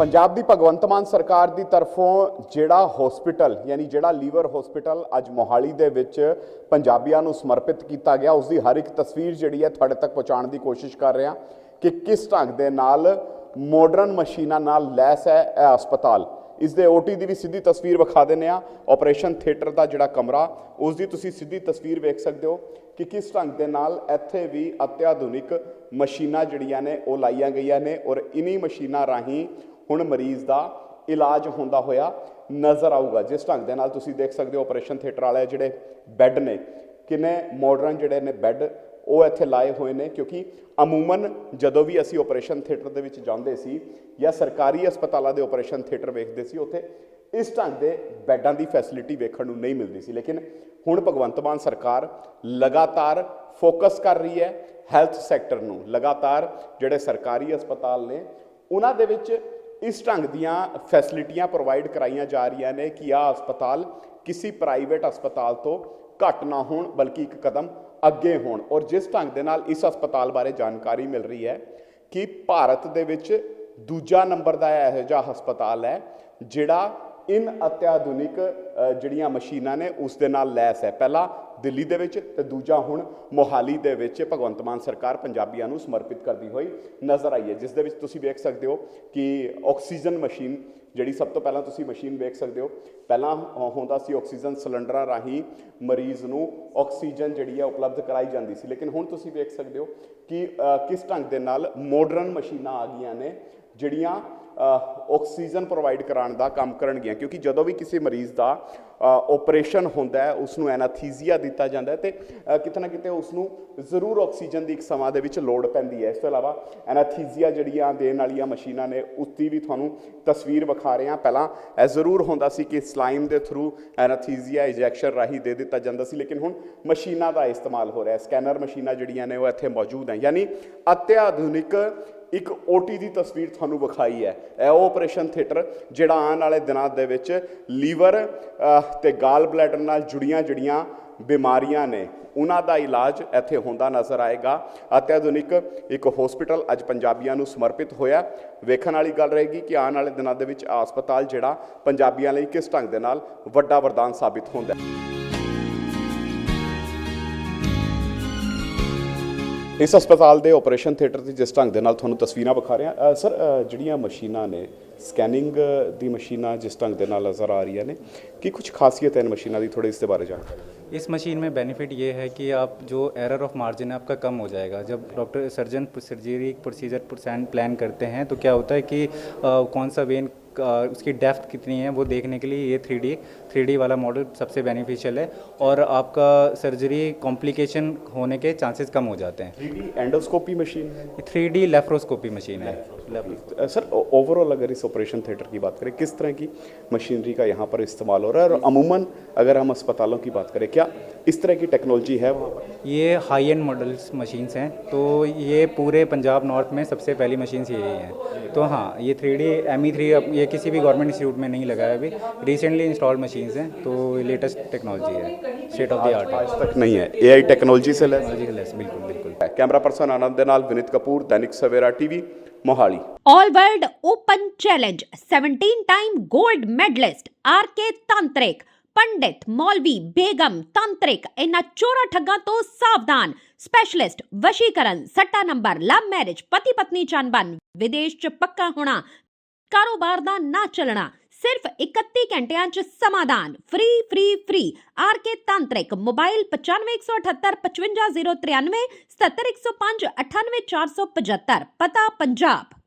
ਪੰਜਾਬ ਦੀ ਭਗਵੰਤ ਮਾਨ ਸਰਕਾਰ ਦੀ ਤਰਫੋਂ ਜਿਹੜਾ ਹਸਪੀਟਲ ਯਾਨੀ ਜਿਹੜਾ ਲੀਵਰ ਹਸਪੀਟਲ ਅੱਜ ਮੋਹਾਲੀ ਦੇ ਵਿੱਚ ਪੰਜਾਬੀਆਂ ਨੂੰ ਸਮਰਪਿਤ ਕੀਤਾ ਗਿਆ ਉਸ ਦੀ ਹਰ ਇੱਕ ਤਸਵੀਰ ਜਿਹੜੀ ਹੈ ਤੁਹਾਡੇ ਤੱਕ ਪਹੁੰਚਾਉਣ ਦੀ ਕੋਸ਼ਿਸ਼ ਕਰ ਰਿਹਾ ਕਿ ਕਿਸ ਢੰਗ ਦੇ ਨਾਲ ਮਾਡਰਨ ਮਸ਼ੀਨਾਂ ਨਾਲ ਲੈਸ ਹੈ ਇਹ ਹਸਪਤਾਲ। ਇਸ ਦੇ ਓਟੀ ਦੀ ਵੀ ਸਿੱਧੀ ਤਸਵੀਰ ਵਿਖਾ ਦਿੰਦੇ ਆ ਆਪਰੇਸ਼ਨ ਥੀਏਟਰ ਦਾ ਜਿਹੜਾ ਕਮਰਾ ਉਸ ਦੀ ਤੁਸੀਂ ਸਿੱਧੀ ਤਸਵੀਰ ਵੇਖ ਸਕਦੇ ਹੋ ਕਿ ਕਿਸ ਢੰਗ ਦੇ ਨਾਲ ਇੱਥੇ ਵੀ ਅਤਿਆਧੁਨਿਕ ਮਸ਼ੀਨਾਂ ਜਿਹੜੀਆਂ ਨੇ, ਉਹ ਲਾਈਆਂ ਗਈਆਂ ਨੇ ਔਰ ਇਨੀ ਮਸ਼ੀਨਾਂ ਰਾਹੀਂ ਹੁਣ ਮਰੀਜ਼ ਦਾ ਇਲਾਜ ਹੁੰਦਾ ਹੋਇਆ ਨਜ਼ਰ ਆਊਗਾ। ਜਿਸ ਢੰਗ ਦੇ ਨਾਲ ਤੁਸੀਂ ਦੇਖ ਸਕਦੇ ਹੋ ਆਪਰੇਸ਼ਨ ਥੀਏਟਰ ਵਾਲੇ ਜਿਹੜੇ ਬੈੱਡ ਨੇ, ਕਿੰਨੇ ਮਾਡਰਨ ਜਿਹੜੇ ਨੇ ਬੈੱਡ, ਉਹ ਇੱਥੇ ਲਾਏ ਹੋਏ ਨੇ ਕਿਉਂਕਿ ਅਮੂਮਨ ਜਦੋਂ ਵੀ ਅਸੀਂ ਆਪਰੇਸ਼ਨ ਥੀਏਟਰ ਦੇ ਵਿੱਚ ਜਾਂਦੇ ਸੀ ਜਾਂ ਸਰਕਾਰੀ ਹਸਪਤਾਲਾਂ ਦੇ ਆਪਰੇਸ਼ਨ ਥੀਏਟਰ ਵੇਖਦੇ ਸੀ, ਉੱਥੇ ਇਸ ਢੰਗ ਦੇ ਬੈੱਡਾਂ ਦੀ ਫੈਸਿਲਿਟੀ ਵੇਖਣ ਨੂੰ ਨਹੀਂ ਮਿਲਦੀ ਸੀ। ਲੇਕਿਨ ਹੁਣ ਭਗਵੰਤ ਮਾਨ ਸਰਕਾਰ ਲਗਾਤਾਰ ਫੋਕਸ ਕਰ ਰਹੀ ਹੈ ਹੈਲਥ ਸੈਕਟਰ ਨੂੰ। ਲਗਾਤਾਰ ਜਿਹੜੇ ਸਰਕਾਰੀ ਹਸਪਤਾਲ ਨੇ, ਉਹਨਾਂ ਦੇ ਵਿੱਚ ਇਸ ਢੰਗ ਦੀਆਂ ਫੈਸਿਲਿਟੀਆਂ ਪ੍ਰੋਵਾਈਡ ਕਰਾਈਆਂ ਜਾ ਰਹੀਆਂ ਨੇ ਕਿ ਆਹ ਹਸਪਤਾਲ ਕਿਸੇ ਪ੍ਰਾਈਵੇਟ ਹਸਪਤਾਲ ਤੋਂ ਘੱਟ ਨਾ ਹੋਣ, ਬਲਕਿ ਇੱਕ ਕਦਮ ਅੱਗੇ ਹੋਣ। ਔਰ ਜਿਸ ਢੰਗ ਦੇ ਨਾਲ ਇਸ ਹਸਪਤਾਲ ਬਾਰੇ ਜਾਣਕਾਰੀ ਮਿਲ ਰਹੀ ਹੈ ਕਿ ਭਾਰਤ ਦੇ ਵਿੱਚ ਦੂਜਾ ਨੰਬਰ ਦਾ ਇਹੋ ਜਿਹਾ ਹਸਪਤਾਲ ਹੈ, ਜਿਹੜਾ ਇਨ ਅਤਿਆਧੁਨਿਕ ਜਿਹੜੀਆਂ ਮਸ਼ੀਨਾਂ ਨੇ, ਉਸ ਦੇ ਨਾਲ ਲੈਸ ਹੈ। ਪਹਿਲਾ ਦਿੱਲੀ ਦੇ ਵਿੱਚ ਤੇ ਦੂਜਾ ਹੁਣ ਮੋਹਾਲੀ ਦੇ ਵਿੱਚ ਭਗਵੰਤ ਮਾਨ ਸਰਕਾਰ ਪੰਜਾਬੀਆਂ ਨੂੰ ਸਮਰਪਿਤ ਕਰਦੀ ਹੋਈ ਨਜ਼ਰ ਆਈ ਹੈ, ਜਿਸ ਦੇ ਵਿੱਚ ਤੁਸੀਂ ਵੇਖ ਸਕਦੇ ਹੋ ਕਿ ਆਕਸੀਜਨ ਮਸ਼ੀਨ ਜਿਹੜੀ ਸਭ ਤੋਂ ਪਹਿਲਾਂ ਤੁਸੀਂ ਮਸ਼ੀਨ ਵੇਖ ਸਕਦੇ ਹੋ, ਪਹਿਲਾਂ ਹੁੰਦਾ ਸੀ ਆਕਸੀਜਨ ਸਿਲੰਡਰਾਂ ਰਾਹੀਂ ਮਰੀਜ਼ ਨੂੰ ਆਕਸੀਜਨ ਜਿਹੜੀ ਹੈ ਉਪਲਬਧ ਕਰਾਈ ਜਾਂਦੀ ਸੀ। ਲੇਕਿਨ ਹੁਣ ਤੁਸੀਂ ਵੇਖ ਸਕਦੇ ਹੋ ਕਿ ਕਿਸ ਢੰਗ ਦੇ ਨਾਲ ਮਾਡਰਨ ਮਸ਼ੀਨਾਂ ਆ ਗਈਆਂ ਨੇ, ਜਿਹੜੀਆਂ ਆਕਸੀਜਨ ਪ੍ਰੋਵਾਈਡ ਕਰਾਉਣ ਦਾ ਕੰਮ ਕਰਨਗੀਆਂ, ਕਿਉਂਕਿ ਜਦੋਂ ਵੀ ਕਿਸੇ ਮਰੀਜ਼ ਦਾ ਆਪਰੇਸ਼ਨ ਹੁੰਦਾ ਹੈ ਉਸ ਨੂੰ ਐਨਾਥੀਜ਼ੀਆ ਦਿੱਤਾ ਜਾਂਦਾ ਹੈ ਤੇ ਕਿਤੇ ਨਾ ਕਿਤੇ ਉਸ ਨੂੰ ਜ਼ਰੂਰ ਆਕਸੀਜਨ ਦੀ ਇੱਕ ਸਮਾਂ ਦੇ ਵਿੱਚ ਲੋੜ ਪੈਂਦੀ ਹੈ। ਇਸ ਤੋਂ ਇਲਾਵਾ ਐਨਾਥੀਜ਼ੀਆ ਜਿਹੜੀਆਂ ਦੇਣ ਵਾਲੀਆਂ ਮਸ਼ੀਨਾਂ ਨੇ ਉਸ ਦੀ ਵੀ ਤੁਹਾਨੂੰ ਤਸਵੀਰ ਵਿਖਾ ਰਹੇ। ਹਾਂ ਪਹਿਲਾਂ ਇਹ ਜ਼ਰੂਰ ਹੁੰਦਾ ਸੀ ਕਿ ਸਲਾਈਮ ਦੇ ਥਰੂ ਐਨਾਥੀਜ਼ੀਆ ਇੰਜੈਕਸ਼ਨ ਰਾਹੀਂ ਦੇ ਦਿੱਤਾ ਜਾਂਦਾ ਸੀ, ਲੇਕਿਨ ਹੁਣ ਮਸ਼ੀਨਾਂ ਦਾ ਇਸਤੇਮਾਲ ਹੋ ਰਿਹਾ। ਹੈ ਸਕੈਨਰ ਮਸ਼ੀਨਾਂ ਜਿਹੜੀਆਂ ਨੇ, ਉਹ ਇੱਥੇ ਮੌਜੂਦ ਹੈ। ਯਾਨੀ ਅਤਿਆਧੁਨਿਕ ਇੱਕ ਓਟੀ ਦੀ ਤਸਵੀਰ ਤੁਹਾਨੂੰ ਵਿਖਾਈ ਹੈ। ਇਹ ਉਹ ਆਪਰੇਸ਼ਨ ਥੀਏਟਰ ਜਿਹੜਾ ਆਉਣ ਵਾਲੇ ਦਿਨਾਂ ਦੇ ਵਿੱਚ ਲੀਵਰ ਤੇ ਗਾਲ ਬਲੈਡਰ ਨਾਲ ਜੁੜੀਆਂ ਜੁੜੀਆਂ ਬਿਮਾਰੀਆਂ ਨੇ, ਉਹਨਾਂ ਦਾ ਇਲਾਜ ਇੱਥੇ ਹੁੰਦਾ ਨਜ਼ਰ ਆਏਗਾ ਅਤਿਆਧੁਨਿਕ ਇੱਕ ਹਸਪੀਟਲ ਅੱਜ ਪੰਜਾਬੀਆਂ ਨੂੰ ਸਮਰਪਿਤ ਹੋਇਆ। ਵੇਖਣ ਵਾਲੀ ਗੱਲ ਰਹੇਗੀ ਕਿ ਆਉਣ ਵਾਲੇ ਦਿਨਾਂ ਦੇ ਵਿੱਚ ਹਸਪਤਾਲ ਜਿਹੜਾ ਪੰਜਾਬੀਆਂ ਲਈ ਕਿਸ ਢੰਗ ਦੇ ਨਾਲ ਵੱਡਾ ਵਰਦਾਨ ਸਾਬਿਤ ਹੁੰਦਾ ਹੈ। ਇਸ ਹਸਪਤਾਲ ਦੇ ਆਪਰੇਸ਼ਨ ਥੀਏਟਰ ਦੀ ਜਿਸ ਢੰਗ ਦੇ ਨਾਲ ਤੁਹਾਨੂੰ ਤਸਵੀਰਾਂ ਵਿਖਾ ਰਹੇ ਹਾਂ ਸਰ ਜਿਹੜੀਆਂ ਮਸ਼ੀਨਾਂ ਨੇ ਸਕੈਨਿੰਗ ਦੀ ਮਸ਼ੀਨਾਂ ਜਿਸ ਢੰਗ ਦੇ ਨਾਲ ਨਜ਼ਰ ਆ ਰਹੀਆਂ ਨੇ ਕੀ ਕੁਝ ਖਾਸੀਅਤ ਹੈ ਇਨ ਮਸ਼ੀਨਾਂ ਦੀ ਥੋੜੀ ਇਸ ਦੇ ਬਾਰੇ ਜਾਣਕਾਰੀ इस मशीन में बेनिफिट ये है कि आप जो एरर ऑफ मार्जिन है आपका कम हो जाएगा जब doctor surgeon surgery procedure plan plan करते हैं तो क्या होता है कि अ, कौन सा वेन उसकी डेप्थ कितनी है वो देखने के लिए ये थ्री डी थ्री डी वाला मॉडल सबसे बेनिफिशियल है और आपका सर्जरी कॉम्प्लिकेशन होने के चांसेस कम हो जाते हैं। 3D एंडोस्कोपी मशीन है? थ्री डी लेफ्रोस्कोपी मशीन है। सर ओवरऑल अगर इस ऑपरेशन थिएटर की बात करें किस तरह की मशीनरी का यहाँ पर इस्तेमाल हो रहा है? और अमूमन अगर हम अस्पतालों की बात करें क्या इस तरह की टेक्नोलॉजी है वहाँ पर? ये हाई एंड मॉडल्स मशीन्स हैं। तो ये पूरे पंजाब नॉर्थ में सबसे पहली मशीन्स यही हैं। तो हाँ ये three D M E three ये किसी भी गवर्नमेंट इंस्टीट्यूट में नहीं लगाया अभी। रिसेंटली इंस्टॉल मशीन हैं तो लेटेस्ट टेक्नोलॉजी है। स्टेट ऑफ़ द आर्ट आज तक नहीं है। ए आई टेक्नोलॉजी से लेस बिल्कुल बिल्कुल। कैमरा पर्सन आनंद दे Vinit Kapoor Dainik Savera TV Mohali all world open challenge 17 time gold medalist R K Tantrik Pandit मौलवी बेगम तांत्रिक इन्ना चोरा ठगा तो सावधान। स्पेशलिस्ट वशीकरण सट्टा नंबर लव मैरिज पति पत्नी चानबन विदेश च पक्का होना ਕਾਰੋਬਾਰ ਦਾ ਨਾ ਚੱਲਣਾ, ਸਿਰਫ 31 ਘੰਟਿਆਂ ਚ ਸਮਾਧਾਨ free free free RK Tantrik, mobile 9518 55093 77105 98475 ਪਤਾ ਪੰਜਾਬ।